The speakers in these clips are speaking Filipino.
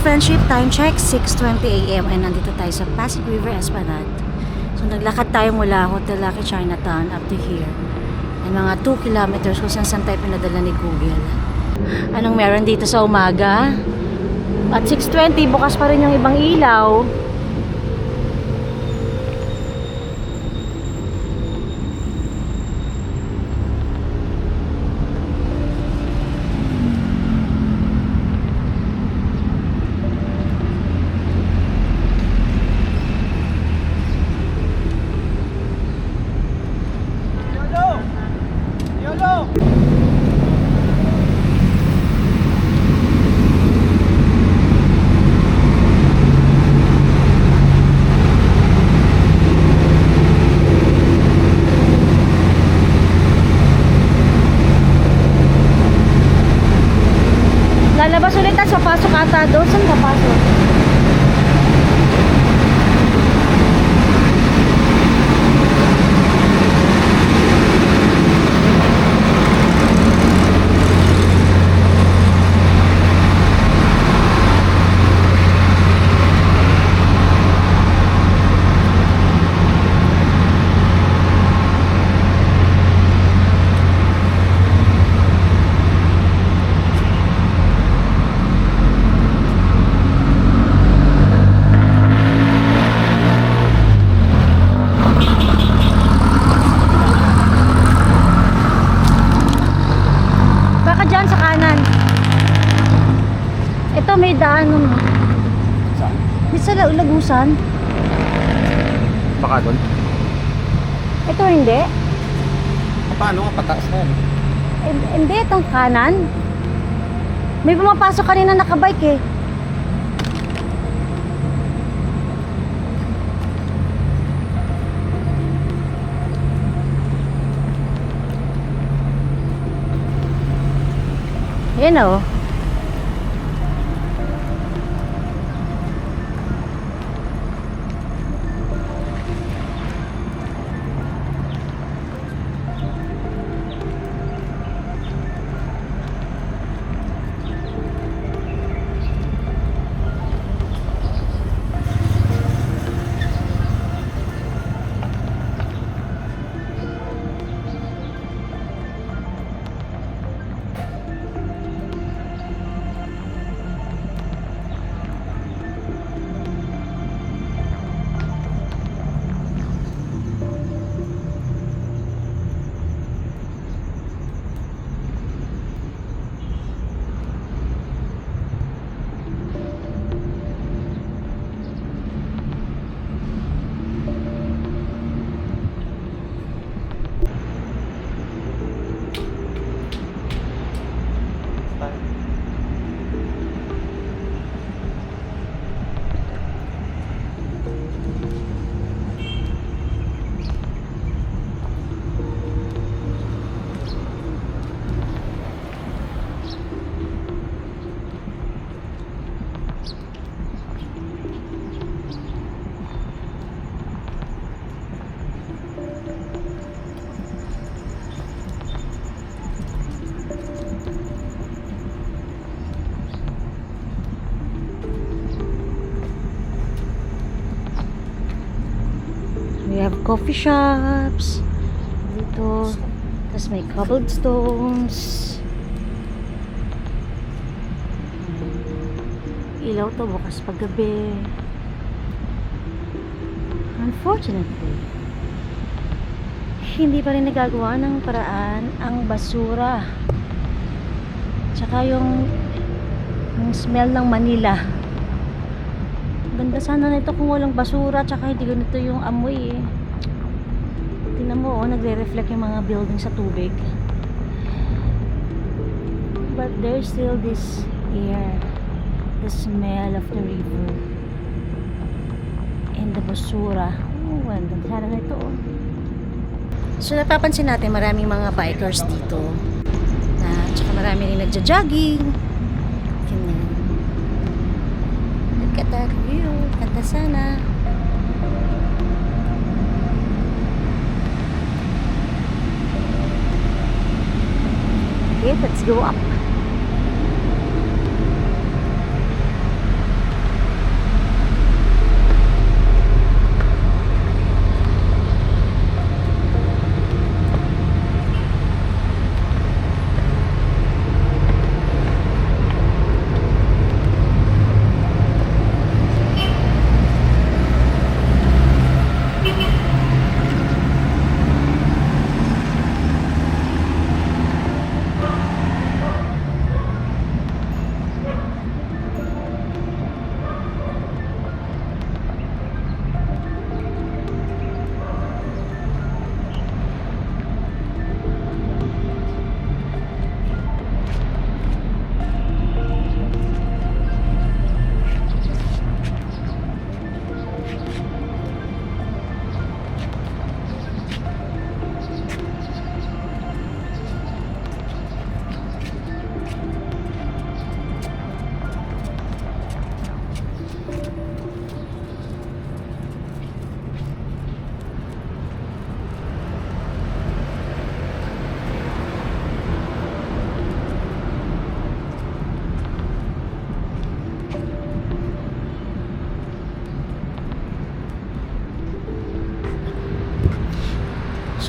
friendship. Time check, 6.20am and nandito tayo sa Pasig River Esplanade. So naglakad tayo mula Hotel Lucky Chinatown up to here. Ay mga 2 kilometers kung saan saan tayo pinadala ni Google. Anong meron dito sa umaga? At 6.20, bukas pa rin yung ibang ilaw. 형! Sa la- lagusan. Baka doon. Ito hindi. Paano nga pataas na yan? Eh, hindi, itong kanan. May pumapasok kanina nakabike eh. Yan o. coffee shops. Dito. Tapos may cobblestones. Ilaw to bukas paggabi. Unfortunately, hindi pa rin nagagawa ng paraan ang basura. Tsaka yung, yung smell ng Manila. Ganda sana nito kung walang basura tsaka hindi ganito yung amoy eh. Tingnan mo oh, nagre-reflect yung mga building sa tubig. But there's still this air, the smell of the river, and the basura. Oh, ganda sana nito oh. So napapansin natin maraming mga bikers dito. Na, tsaka marami rin nagja-jogging. Ganyan. that view. Ganda sana. Okay, let's go up.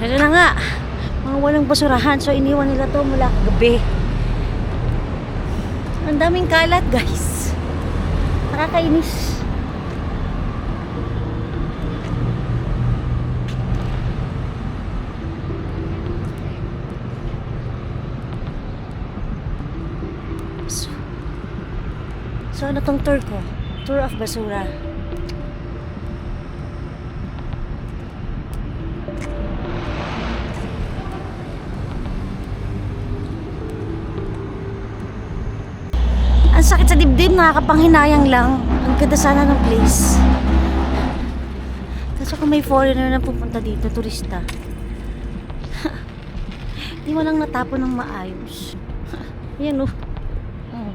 So, na nga. Mga walang basurahan. So, iniwan nila to mula kagabi. Ang daming kalat, guys. Nakakainis. So, so ano tong tour ko? Tour of basura. Sa dibdib, nakakapanghinayang lang. Ang ganda sana ng place. Kaso kung may foreigner na pupunta dito, turista. Di mo lang natapon ng maayos. Yan oh. Oh.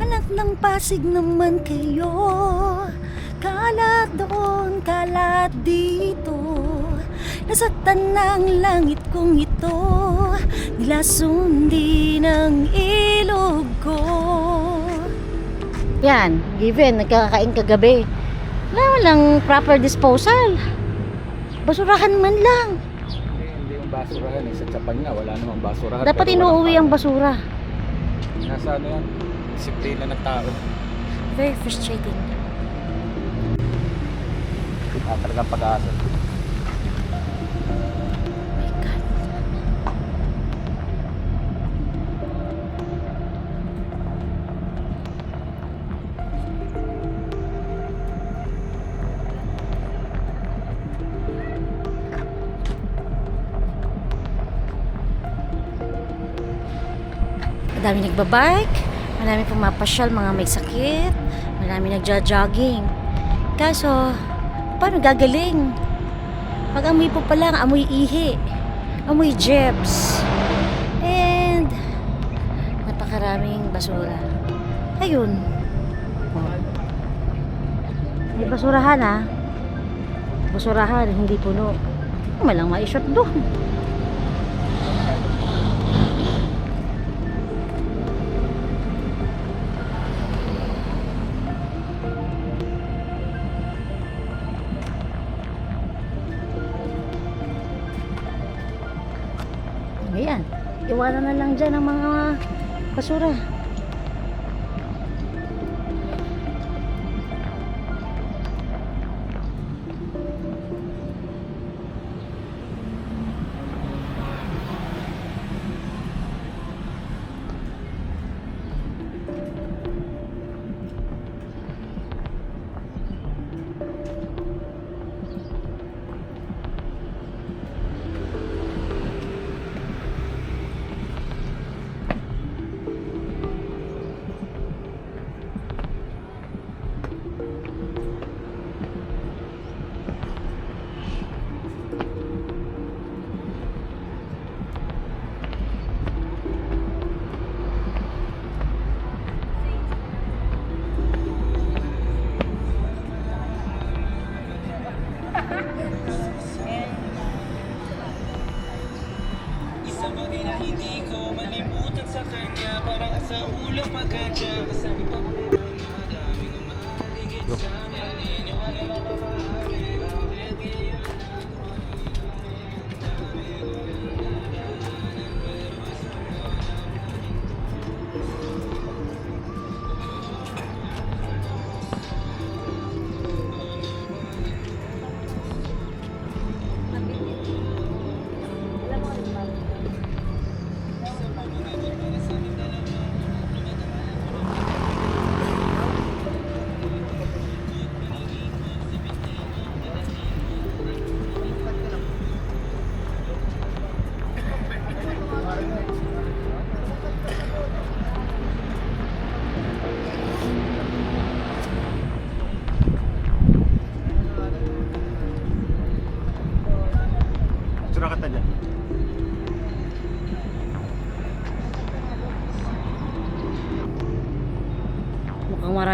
Anak ng Pasig naman kayo Kalat doon, kalat dito Nasaktan ng langit kong ito Nilasundi ng ilog ko Yan, given, nagkakain kagabi Wala walang proper disposal Basurahan man lang Hindi, hindi yung basurahan eh. Sa Japan nga, wala namang basurahan. Dapat inuuwi ang basura. Nasa ano yan? Disiplina ng tao. Very frustrating Ah, talagang pag-asa. Madami nagbabike, marami pumapasyal, mga may sakit, marami nagja-jogging. Kaso, paano gagaling? Pag amoy po pa amoy ihi. Amoy jebs. And, napakaraming basura. Ayun. May basurahan ah. Basurahan, hindi puno. Malang maishot doon. Iwanan na lang dyan ang mga basura. Surakata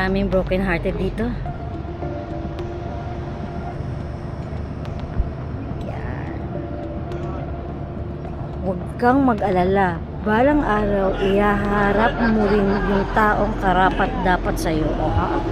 Maraming broken hearted dito. Yan. Huwag kang mag-alala. Balang araw, ihaharap mo rin yung taong karapat dapat sa'yo. O ha?